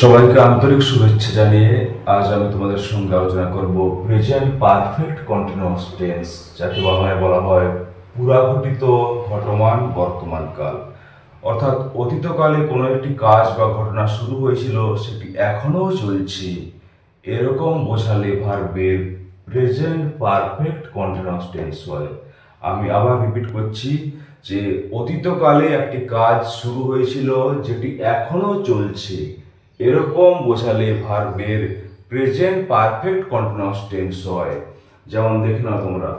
সবাইকে আন্তরিক শুভেচ্ছা জানিয়ে আজ আমি তোমাদের সঙ্গে আলোচনা করব প্রেজেন্ট পারফেক্ট কন্টিনিউয়াস টেন্স যাকে বাংলায় বলা হয় পুরাঘটিত ঘটমান বর্তমান কাল। অর্থাৎ অতীতকালে কোনো একটি কাজ বা ঘটনা শুরু হয়েছিল, সেটি এখনও চলছে। এরকম বোঝালে ভার্বের প্রেজেন্ট পারফেক্ট কন্টিনিউয়াস টেন্স হয়। আমি আবার রিপিট করছি যে, অতীতকালে একটি কাজ শুরু হয়েছিল, যেটি এখনও চলছে। এরকম বোঝালে ভার্বের প্রেজেন্ট পারফেক্ট কন্টিনিউয়াস টেন্স হয়। যেমন দেখে নাও তোমরা,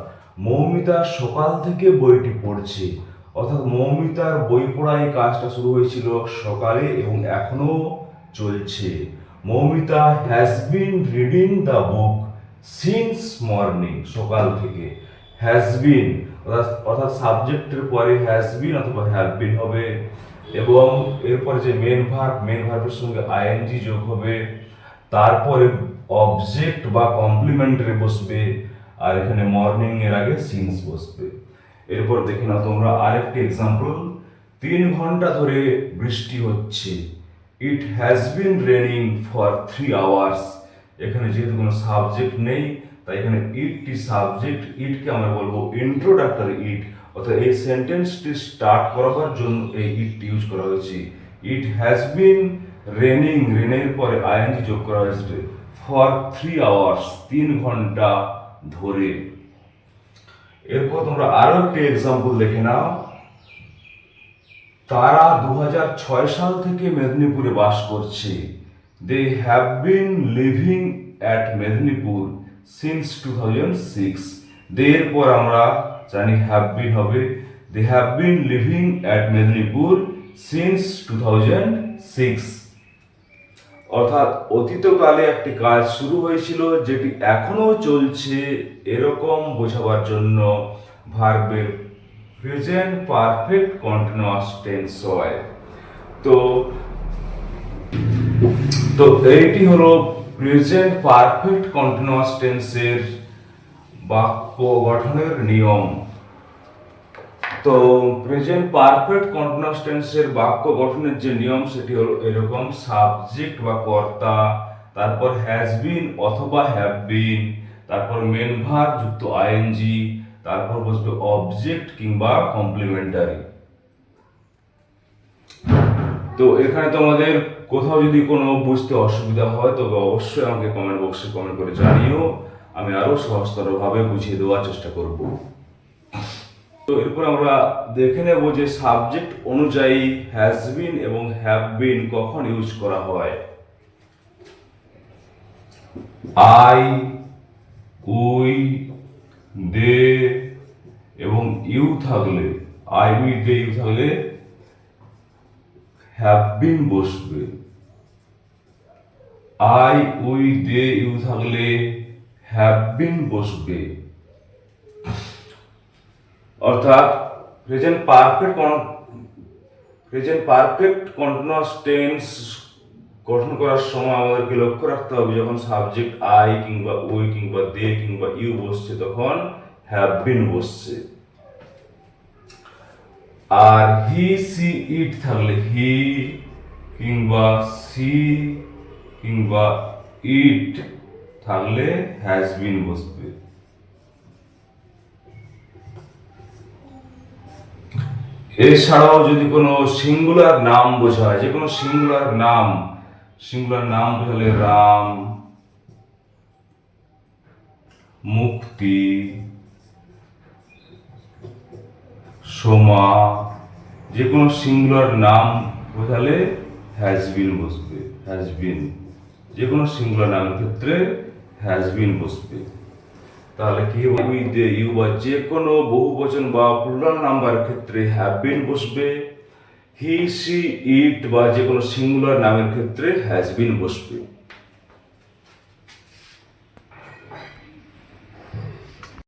মৌমিতা সকাল থেকে বইটি পড়ছে, অর্থাৎ মৌমিতার বই পড়া এই কাজটা শুরু হয়েছিল সকালে এবং এখনও চলছে। Moumita has been reading the book since morning সকাল থেকে। হ্যাজ বিন অর্থাৎ সাবজেক্টের পরে হ্যাজ বিন অথবা হ্যাভ বিন হবে। এবং এরপরে যে মেন ভার্ব মেন ভার্বের সঙ্গে আইএনজি যোগ হবে, তারপরে অবজেক্ট বা কমপ্লিমেন্টারি বসবে, আর এখানে মর্নিং এর আগে সিন্স বসবে। এরপর দেখে নাও তোমরা আরেকটি এক্সাম্পল তিন ঘণ্টা ধরে বৃষ্টি হচ্ছে। It has been raining for three hours এখানে যেহেতু কোনো সাবজেক্ট নেই, তাই এখানে ইটটি সাবজেক্ট ইটকে আমরা বলব ইন্ট্রোডাক্টরি ইট অর্থাৎ এই সেন্টেন্সটি স্টার্ট করাবার জন্য এই ইটটি ইউজ করা হয়েছে। ইট হ্যাজ বিন রেনিং রেনের পরে আইএনজি যোগ করা হয়েছে ফর থ্রি আওয়ার্স তিন ঘণ্টা ধরে। এরপর তোমরা আরও একটি এক্সাম্পল দেখে নাও। তারা দু হাজার ছয় সাল থেকে মেদিনীপুরে বাস করছে। They have been living at Medinipur since two thousand six they এরপর আমরা জানি হ্যাভ বিন হবে। They have been living at Medinipur since two thousand six অর্থাৎ অতীতকালে একটি কাজ শুরু হয়েছিল, যেটি এখনও চলছে এরকম বোঝাবার জন্য ভার্বের প্রেজেন্ট পারফেক্ট কন্টিনিউয়াস টেন্স হয়। তো তো এইটি হলো প্রেজেন্ট পারফেক্ট কন্টিনিউয়াস টেন্সের বাক্য গঠনের নিয়ম। তো প্রেজেন্ট পারফেক্ট কন্টিনিউয়াস টেন্সের বাক্য গঠনের যে নিয়ম, সেটি হলো এরকম সাবজেক্ট বা কর্তা, তারপর হ্যাজ বিন অথবা হ্যাভ বিন তারপর মেন ভার যুক্ত আইএনজি তারপর বসবে অবজেক্ট কিংবা কমপ্লিমেন্টারি তো এখানে তোমাদের কোথাও যদি কোনো বুঝতে অসুবিধা হয়, তবে অবশ্যই আমাকে কমেন্ট বক্সে কমেন্ট করে জানিও। আমি আরও সহজতরভাবে বুঝিয়ে দেওয়ার চেষ্টা করব। তো এরপর আমরা দেখে নেব যে সাবজেক্ট অনুযায়ী হ্যাজ বিন এবং হ্যাভ বিন কখন ইউজ করা হয়। আই উই দে এবং ইউ থাকলে আই উই দে ইউ থাকলে হ্যাভ বিন বসবে। আই উই দে ইউ থাকলে হ্যাভ বিন বসবে অর্থাৎ present perfect present perfect continuous tense গঠন করার সময় আমাদেরকে লক্ষ্য রাখতে হবে যখন সাবজেক্ট আই কিংবা উই কিংবা দে কিংবা ইউ বসছে তখন হ্যাভ বিন বসছে। আর হি সি ইট থাকলে হি কিংবা সি কিংবা ইট থাকলে হ্যাজ বিন বসবে। এছাড়াও যদি কোনো সিঙ্গুলার নাম বোঝায়, যে কোনো সিঙ্গুলার নাম সিঙ্গুলার নাম বোঝালে রাম, মুক্তি, সোমা, যে কোনো সিঙ্গুলার নাম বোঝালে হ্যাজ বিন বসবে হ্যাজ বিন যে কোনো সিঙ্গুলার নামের ক্ষেত্রে হ্যাজ বিন বসবে তাহলে কি হবে উই দে ইউ বা যে কোনো বহুবচন বা প্লুরাল নাম্বার ক্ষেত্রে হ্যাভ বিন বসবে হি সি ইট বা যে কোনো সিঙ্গুলার নামের ক্ষেত্রে হ্যাজ বিন বসবে